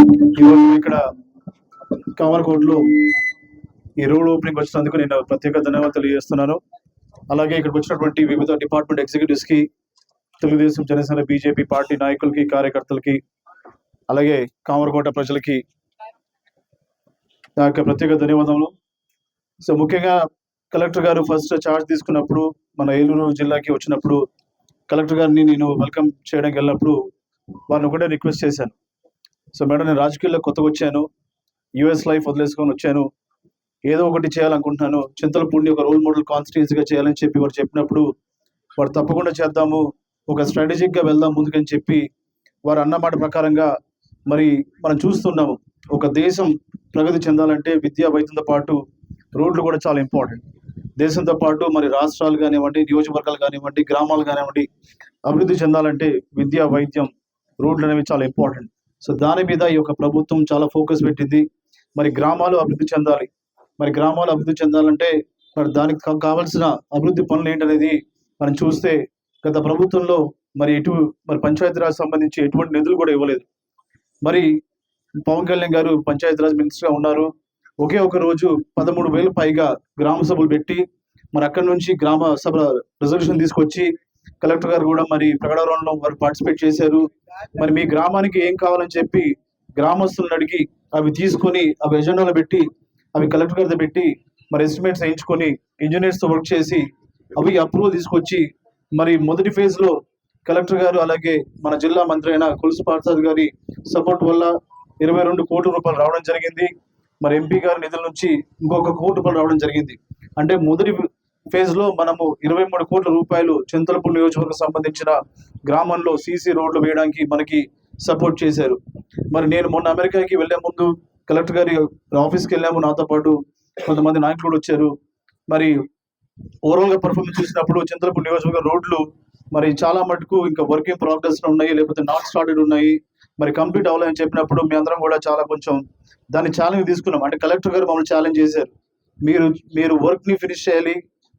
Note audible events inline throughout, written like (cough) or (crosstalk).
ఈరోజు ఇక్కడ కామరకోట్లో ఈ రోడ్ ఓపెనింగ్ వచ్చినందుకు నేను ప్రత్యేక ధన్యవాదాలు తెలియజేస్తున్నాను. అలాగే ఇక్కడికి వచ్చినటువంటి వివిధ డిపార్ట్మెంట్ ఎగ్జిక్యూటివ్స్కి తెలుగుదేశం జనసేన బీజేపీ పార్టీ నాయకులకి కార్యకర్తలకి అలాగే కామరకోట ప్రజలకి నా యొక్క ప్రత్యేక ధన్యవాదములు. సో ముఖ్యంగా కలెక్టర్ గారు ఫస్ట్ ఛార్జ్ తీసుకున్నప్పుడు మన ఏలూరు జిల్లాకి వచ్చినప్పుడు కలెక్టర్ గారిని నేను వెల్కమ్ చేయడానికి వెళ్ళినప్పుడు వారిని ఒకటే రిక్వెస్ట్ చేశాను. సో మేడం నేను రాజకీయాల్లో కొత్తగా వచ్చాను. యుఎస్ లైఫ్ వదిలేసుకొని వచ్చాను. ఏదో ఒకటి చేయాలనుకుంటున్నాను. చింతలపూడిని ఒక రోల్ మోడల్ కాన్స్టిట్యూన్సీగా చేయాలని చెప్పి వారు చెప్పినప్పుడు వారు తప్పకుండా చేద్దాము. ఒక స్ట్రాటజిక్గా గా వెళ్దాం ముందుకని చెప్పి వారు అన్నమాట ప్రకారంగా మరి మనం చూస్తున్నాము. ఒక దేశం ప్రగతి చెందాలంటే విద్యా వైద్యంతో పాటు రోడ్లు కూడా చాలా ఇంపార్టెంట్ దేశంతో పాటు మరి రాష్ట్రాలు కానివ్వండి నియోజకవర్గాలు కానివ్వండి గ్రామాలు కానివ్వండి అభివృద్ధి చెందాలంటే విద్యా వైద్యం రోడ్లు అనేవి చాలా ఇంపార్టెంట్ సో దాని మీద ఈ యొక్క ప్రభుత్వం చాలా ఫోకస్ పెట్టింది. మరి గ్రామాలు అభివృద్ధి చెందాలి. మరి గ్రామాలు అభివృద్ధి చెందాలంటే మరి దానికి కావాల్సిన అభివృద్ధి పనులు ఏంటనేది మనం చూస్తే గత ప్రభుత్వంలో మరి ఎటు మరి పంచాయతీరాజ్ సంబంధించి ఎటువంటి నిధులు కూడా ఇవ్వలేదు. మరి పవన్ కళ్యాణ్ గారు పంచాయతీరాజ్ మినిస్టర్గా ఉన్నారు. ఒకే ఒక రోజు పదమూడు వేలు పైగా గ్రామ సభలు పెట్టి మరి అక్కడి నుంచి గ్రామ సభ రిజల్యూషన్ తీసుకొచ్చి కలెక్టర్ గారు కూడా మరి ప్రకటనలో వారు పార్టిసిపేట్ చేశారు. మరి మీ గ్రామానికి ఏం కావాలని చెప్పి గ్రామస్తులను అడిగి అవి తీసుకొని అవి ఎజెండాలో పెట్టి అవి కలెక్టర్ గారితో పెట్టి మరి ఎస్టిమేట్స్ వేయించుకొని ఇంజనీర్స్తో వర్క్ చేసి అవి అప్రూవల్ తీసుకొచ్చి మరి మొదటి ఫేజ్లో కలెక్టర్ గారు అలాగే మన జిల్లా మంత్రి అయిన కులసు పార్సాద్ గారి సపోర్ట్ వల్ల ఇరవై రెండు కోట్ల రూపాయలు రావడం జరిగింది. మరి ఎంపీ గారి నిధుల నుంచి ఇంకొక కోటి రూపాయలు రావడం జరిగింది. అంటే మొదటి ఫేజ్లో మనము ఇరవై మూడు కోట్ల రూపాయలు చింతలపూడి నియోజకవర్గం సంబంధించిన గ్రామంలో సీసీ రోడ్లు వేయడానికి మనకి సపోర్ట్ చేశారు. మరి నేను మొన్న అమెరికాకి వెళ్ళే ముందు కలెక్టర్ గారి ఆఫీస్కి వెళ్ళాము. నాతో పాటు కొంతమంది నాయకులు కూడా వచ్చారు. మరి ఓవరాల్గా పర్ఫార్మెన్స్ చూసినప్పుడు చింతలపూడి నియోజకవర్గం రోడ్లు మరి చాలా మటుకు ఇంకా వర్కింగ్ ప్రోగ్రెస్ ఉన్నాయి లేకపోతే నాట్ స్టార్టెడ్ ఉన్నాయి. మరి కంప్లీట్ అవ్వాలని చెప్పినప్పుడు మీ అందరం కూడా చాలా కొంచెం దాన్ని ఛాలెంజ్ తీసుకున్నాం. అంటే కలెక్టర్ గారు మమ్మల్ని ఛాలెంజ్ చేశారు. మీరు మీరు వర్క్ని ఫినిష్ చేయాలి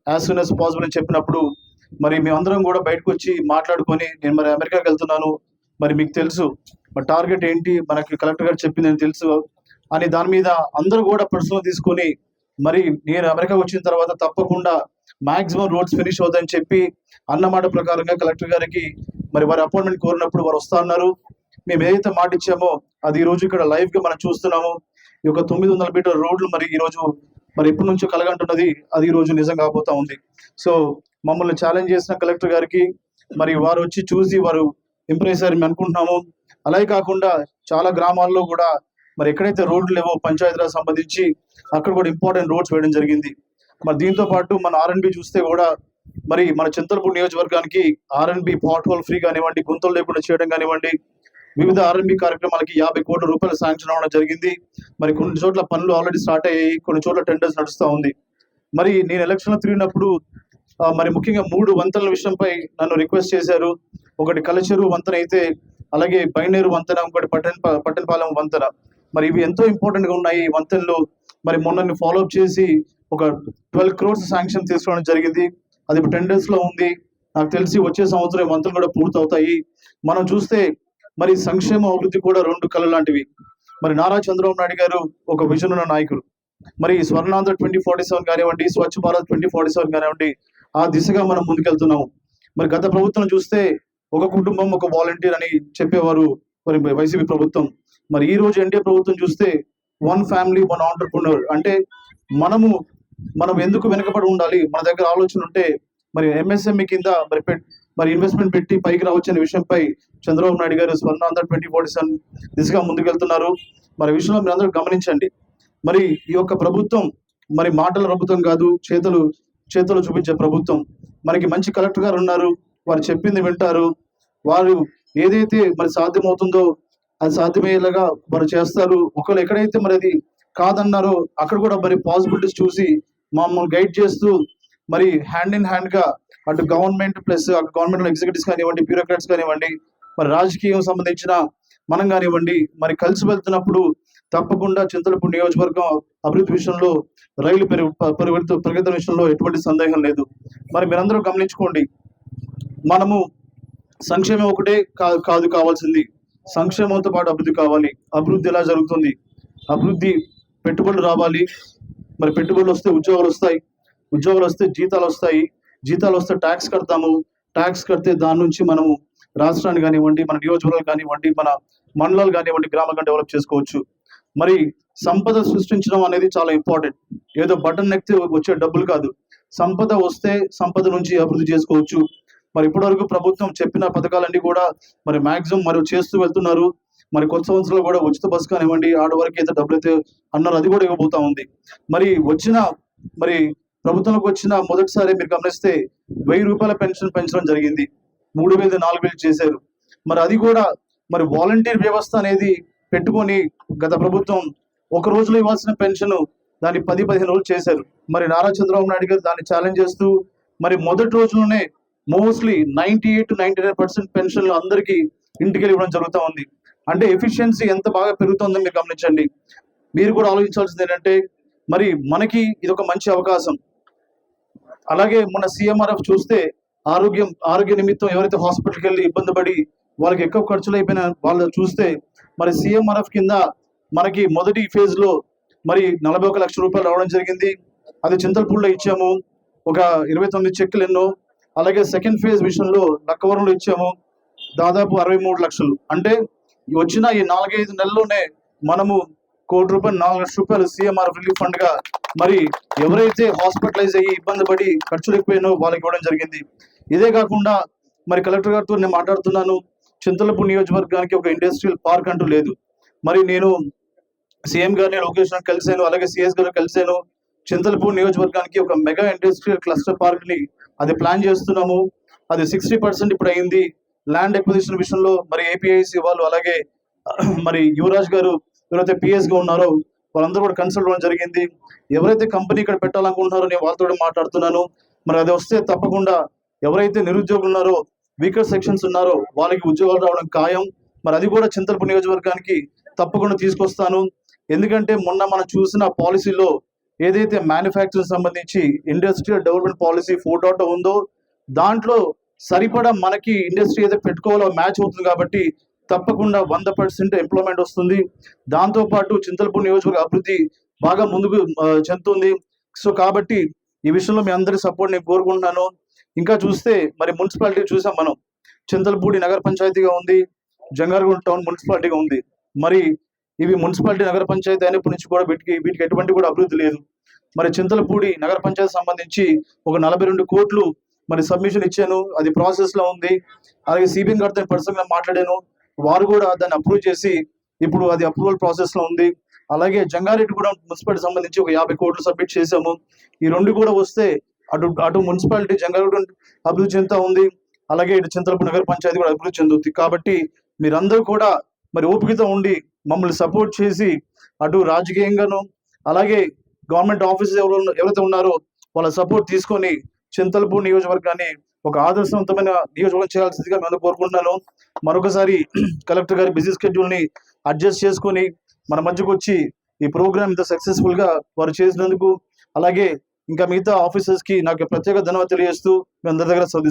యాజ్ సూన్ యాజ్ పాసిబుల్ అని చెప్పినప్పుడు మరి మేమందరం కూడా బయటకు వచ్చి మాట్లాడుకొని నేను మరి అమెరికాకి వెళ్తున్నాను మరి మీకు తెలుసు మరి టార్గెట్ ఏంటి మనకి కలెక్టర్ గారు చెప్పిందని తెలుసు అని దాని మీద అందరూ కూడా పర్సనల్ తీసుకొని మరి నేను అమెరికా వచ్చిన తర్వాత తప్పకుండా మాక్సిమం రోడ్స్ ఫినిష్ అవుతాయని చెప్పి అన్నమాట ప్రకారంగా కలెక్టర్ గారికి మరి వారి అపాయింట్మెంట్ కోరినప్పుడు వారు వస్తా ఉన్నారు మేము ఏదైతే మాట ఇచ్చామో అది ఈ రోజు ఇక్కడ లైవ్గా మనం చూస్తున్నాము ఈ యొక్క తొమ్మిది వందల మీటర్ రోడ్లు మరి ఈ రోజు మరి ఎప్పటి నుంచో కలగంటున్నది అది ఈ రోజు నిజం కాబోతా ఉంది. సో మమ్మల్ని ఛాలెంజ్ చేసిన కలెక్టర్ గారికి మరి వారు వచ్చి చూసి వారు ఇంప్రెస్ అయ్యారు మేము అనుకుంటున్నాము. అలాగే కాకుండా చాలా గ్రామాల్లో కూడా మరి ఎక్కడైతే రోడ్లు లేవో పంచాయతీరాజ్ సంబంధించి అక్కడ కూడా ఇంపార్టెంట్ రోడ్స్ వేయడం జరిగింది. మరి దీంతో పాటు మన ఆర్ఎన్బి చూస్తే కూడా మరి మన చింతలపూడి నియోజకవర్గానికి ఆర్ఎన్బి పాట్ హోల్ ఫ్రీ కానివ్వండి గుంతలు లేకుండా చేయడం కానివ్వండి వివిధ ఆర్ఎంబి కార్యక్రమాలకి యాభై కోట్ల రూపాయలు శాంక్షన్ అవ్వడం జరిగింది. మరి కొన్ని చోట్ల పనులు ఆల్రెడీ స్టార్ట్ అయ్యాయి. కొన్ని చోట్ల టెండర్స్ నడుస్తూ ఉంది. మరి నేను ఎలక్షన్లో తిరిగినప్పుడు మరి ముఖ్యంగా మూడు వంతెనల విషయంపై నన్ను రిక్వెస్ట్ చేశారు. ఒకటి కలచెరు వంతెన అయితే అలాగే బైనేరు వంతెన ఇంకోటి పట్టణ పట్టణపాలెం వంతెన. మరి ఇవి ఎంతో ఇంపార్టెంట్గా ఉన్నాయి ఈ వంతెనలు. మరి మొన్న ఫాలో అప్ చేసి ఒక ట్వెల్వ్ క్రోర్స్ శాంక్షన్ తీసుకోవడం జరిగింది. అది ఇప్పుడు టెన్ డేస్లో ఉంది. నాకు తెలిసి వచ్చే సంవత్సరం ఈ వంతెనలు కూడా పూర్తవుతాయి. మనం చూస్తే మరి సంక్షేమ అభివృద్ధి కూడా రెండు కళ లాంటివి. మరి నారా చంద్రబాబు నాయుడు గారు ఒక విజన్ ఉన్న నాయకుడు మరి స్వర్ణాంధ్ర ట్వంటీ ఫార్టీ సెవెన్ కానివ్వండి Swachh Bharat twenty forty seven కానివ్వండి ఆ దిశగా మనం ముందుకెళ్తున్నాము. మరి గత ప్రభుత్వం చూస్తే ఒక కుటుంబం ఒక వాలంటీర్ అని చెప్పేవారు మరి వైసీపీ ప్రభుత్వం. మరి ఈ రోజు ఎన్డీఏ ప్రభుత్వం చూస్తే వన్ ఫ్యామిలీ వన్ ఆంటర్ప్రినర్ అంటే మనము మనం ఎందుకు వెనుకబడి ఉండాలి? మన దగ్గర ఆలోచన ఉంటే మరి ఎంఎస్ఎంఈ కింద మరి మరి ఇన్వెస్ట్మెంట్ పెట్టి పైకి రావచ్చు అనే విషయంపై చంద్రబాబు నాయుడు గారు స్వర్ణాంధ్ర ట్వంటీ ఫార్టీ సెవెన్ దిశగా ముందుకెళ్తున్నారు. మరి విషయంలో మీరు అందరూ గమనించండి. మరి ఈ యొక్క ప్రభుత్వం మరి మాటల ప్రభుత్వం కాదు చేతులు చేతులు చూపించే ప్రభుత్వం. మనకి మంచి కలెక్టర్ గారు ఉన్నారు. వారు చెప్పింది వింటారు. వారు ఏదైతే మరి సాధ్యమవుతుందో అది సాధ్యమయ్యేలాగా వారు చేస్తారు. ఒకవేళ ఎక్కడైతే మరి అది కాదన్నారో అక్కడ కూడా మరి పాసిబిలిటీస్ చూసి మమ్మల్ని గైడ్ చేస్తూ మరి హ్యాండ్ ఇన్ హ్యాండ్గా అటు గవర్నమెంట్ ప్లస్ అటు గవర్నమెంట్ ఎగ్జిక్యూటివ్స్ కానివ్వండి బ్యూరోక్రాట్స్ కానివ్వండి మరి రాజకీయం సంబంధించిన మనం కానివ్వండి మరి కలిసి వెళ్తున్నప్పుడు తప్పకుండా చింతలపూడి నియోజకవర్గం అభివృద్ధి విషయంలో రైలు పెరుగు పరివర్త ప్రగతి విషయంలో ఎటువంటి సందేహం లేదు. మరి మీరందరూ గమనించుకోండి మనము సంక్షేమం ఒకటే కాదు కాదు కావాల్సింది. సంక్షేమంతో పాటు అభివృద్ధి కావాలి. అభివృద్ధి ఎలా జరుగుతుంది? అభివృద్ధి పెట్టుబడులు రావాలి. మరి పెట్టుబడులు వస్తే ఉద్యోగాలు వస్తాయి. ఉద్యోగాలు వస్తే జీతాలు వస్తాయి జీతాలు వస్తే ట్యాక్స్ కడతాము. ట్యాక్స్ కడితే దాని నుంచి మనము రాష్ట్రాన్ని కానివ్వండి మన నియోజకవర్గాలు కానివ్వండి మన మండలాలు కానివ్వండి గ్రామాలను డెవలప్ చేసుకోవచ్చు. మరి సంపద సృష్టించడం అనేది చాలా ఇంపార్టెంట్. ఏదో బటన్ నెక్కితే వచ్చే డబ్బులు కాదు. సంపద వస్తే సంపద నుంచి అభివృద్ధి చేసుకోవచ్చు. మరి ఇప్పటివరకు ప్రభుత్వం చెప్పిన పథకాలన్నీ కూడా మరి మాక్సిమం మరి చేస్తూ వెళ్తున్నారు. మరి కొత్త సంవత్సరంలో కూడా ఉచిత బస్సు కానివ్వండి ఆడవారికి అయితే డబ్బులు అయితే అన్నారు అది కూడా ఇవ్వబోతా ఉంది. మరి వచ్చిన మరి ప్రభుత్వంలోకి వచ్చిన మొదటిసారి మీరు గమనిస్తే వెయ్యి రూపాయల పెన్షన్ పెంచడం జరిగింది. మూడు వేలు నాలుగు వేలు చేశారు. మరి అది కూడా మరి వాలంటీర్ వ్యవస్థ అనేది పెట్టుకొని గత ప్రభుత్వం ఒక రోజులో ఇవ్వాల్సిన పెన్షన్ దాన్ని పది పదిహేను రోజులు చేశారు. మరి నారా చంద్రబాబు నాయుడు గారు దాన్ని ఛాలెంజ్ చేస్తూ మరి మొదటి రోజులోనే mostly ninety eight to ninety nine percent పెన్షన్లు అందరికీ ఇంటికి ఇవ్వడం జరుగుతూ ఉంది. అంటే ఎఫిషియన్సీ ఎంత బాగా పెరుగుతుందో మీరు గమనించండి. మీరు కూడా ఆలోచించాల్సింది ఏంటంటే మరి మనకి ఇది ఒక మంచి అవకాశం. అలాగే మన సీఎంఆర్ఎఫ్ చూస్తే ఆరోగ్యం ఆరోగ్య నిమిత్తం ఎవరైతే హాస్పిటల్కి వెళ్ళి ఇబ్బంది పడి వాళ్ళకి ఎక్కువ ఖర్చులు అయిపోయిన వాళ్ళు చూస్తే మరి సీఎంఆర్ఎఫ్ కింద మనకి మొదటి ఫేజ్లో మరి నలభై ఒక లక్షల రూపాయలు రావడం జరిగింది. అది చింతలపూడిలో ఇచ్చాము. ఒక ఇరవై తొమ్మిది చెక్కులు ఎన్నో. అలాగే సెకండ్ ఫేజ్ విషయంలో లక్కవరంలో ఇచ్చాము. దాదాపు అరవై మూడు లక్షలు. అంటే వచ్చిన ఈ నాలుగైదు నెలల్లోనే మనము కోటి రూపాయలు నాలుగు లక్షల రూపాయలు సీఎంఆర్ఎఫ్ రిలీఫ్ ఫండ్గా మరి ఎవరైతే హాస్పిటలైజ్ అయ్యి ఇబ్బంది పడి ఖర్చులు ఎక్కువైనో వాళ్ళకి ఇవ్వడం జరిగింది. ఇదే కాకుండా మరి కలెక్టర్ గారితో నేను మాట్లాడుతున్నాను. చింతలపూడి నియోజకవర్గానికి ఒక ఇండస్ట్రియల్ పార్క్ అంటూ లేదు. మరి నేను సీఎం గారిని లోకేష్ గారు కలిశాను అలాగే సిఎస్ గారు కలిశాను. చింతలపూడి నియోజకవర్గానికి ఒక మెగా ఇండస్ట్రియల్ క్లస్టర్ పార్క్ని అది ప్లాన్ చేస్తున్నాము. అది సిక్స్టీ పర్సెంట్ ఇప్పుడు అయింది. ల్యాండ్ ఎక్విజిషన్ విషయంలో మరి ఏపీఐసి వాళ్ళు అలాగే మరి యువరాజ్ గారు ఎవరైతే పిఎస్గా ఉన్నారో వాళ్ళందరూ కూడా కన్సల్ట్ అవ్వడం జరిగింది. ఎవరైతే కంపెనీ ఇక్కడ పెట్టాలనుకుంటున్నారో నేను వాళ్ళతో మాట్లాడుతున్నాను. మరి అది వస్తే తప్పకుండా ఎవరైతే నిరుద్యోగులు ఉన్నారో వీకర్ సెక్షన్స్ ఉన్నారో వాళ్ళకి ఉద్యోగాలు రావడం ఖాయం. మరి అది కూడా చింతలపు నియోజకవర్గానికి తప్పకుండా తీసుకొస్తాను. ఎందుకంటే మొన్న మనం చూసిన పాలసీలో ఏదైతే మ్యానుఫ్యాక్చరింగ్ సంబంధించి industrial development policy four dot ఉందో దాంట్లో సరిపడా మనకి ఇండస్ట్రీ ఏదో పెట్టుకోవాలో మ్యాచ్ అవుతుంది కాబట్టి తప్పకుండా వంద పర్సెంట్ ఎంప్లాయ్మెంట్ వస్తుంది. దాంతో పాటు చింతలపూడి నియోజకవర్గ అభివృద్ధి బాగా ముందుకు చెందుతుంది. సో కాబట్టి ఈ విషయంలో మీ అందరి సపోర్ట్ నేను కోరుకుంటున్నాను. ఇంకా చూస్తే మరి మున్సిపాలిటీ చూసాం మనం. చింతలపూడి నగర పంచాయతీగా ఉంది. జంగారగూడ టౌన్ మున్సిపాలిటీగా ఉంది. మరి ఇవి మున్సిపాలిటీ నగర పంచాయతీ అయినప్పటి నుంచి కూడా వీటికి వీటికి ఎటువంటి కూడా అభివృద్ధి లేదు. మరి చింతలపూడి నగర పంచాయతీ సంబంధించి ఒక నలభై రెండు కోట్లు మరి సబ్మిషన్ ఇచ్చాను. అది ప్రాసెస్లో ఉంది. అలాగే సిబిఎం గారితో పర్సనల్గా మాట్లాడాను. వారు కూడా దాన్ని అప్రూవ్ చేసి ఇప్పుడు అది అప్రూవల్ ప్రాసెస్లో ఉంది. అలాగే జంగారెడ్డిగూడెం మున్సిపాలిటీ సంబంధించి ఒక యాభై కోట్లు సబ్మిట్ చేశాము. ఈ రెండు కూడా వస్తే అటు అటు మున్సిపాలిటీ జంగారెడ్డి అభివృద్ధి చెందుతా ఉంది. అలాగే ఇటు చింతలపూడి నగర పంచాయతీ కూడా అభివృద్ధి చెందుతుంది. కాబట్టి మీరందరూ కూడా మరి ఓపికతో ఉండి మమ్మల్ని సపోర్ట్ చేసి అటు రాజకీయంగాను అలాగే గవర్నమెంట్ ఆఫీసెస్ ఎవరు ఎవరైతే ఉన్నారో వాళ్ళ సపోర్ట్ తీసుకొని చింతలపూడి నియోజకవర్గాన్ని ఒక ఆదర్శవంతమైన నియోజకవర్గం చేయాల్సిందిగా మేము కోరుకుంటున్నాను. మరొకసారి (clears throat) కలెక్టర్ గారి బిజీ స్కెడ్యూల్ని అడ్జస్ట్ చేసుకొని మన మధ్యకు వచ్చి ఈ ప్రోగ్రామ్ ఇంత సక్సెస్ఫుల్గా వారు చేసినందుకు అలాగే ఇంకా మిగతా ఆఫీసర్స్కి నాకు ప్రత్యేక ధన్యవాదాలు తెలియజేస్తూ మీ అందరి దగ్గర సెలవు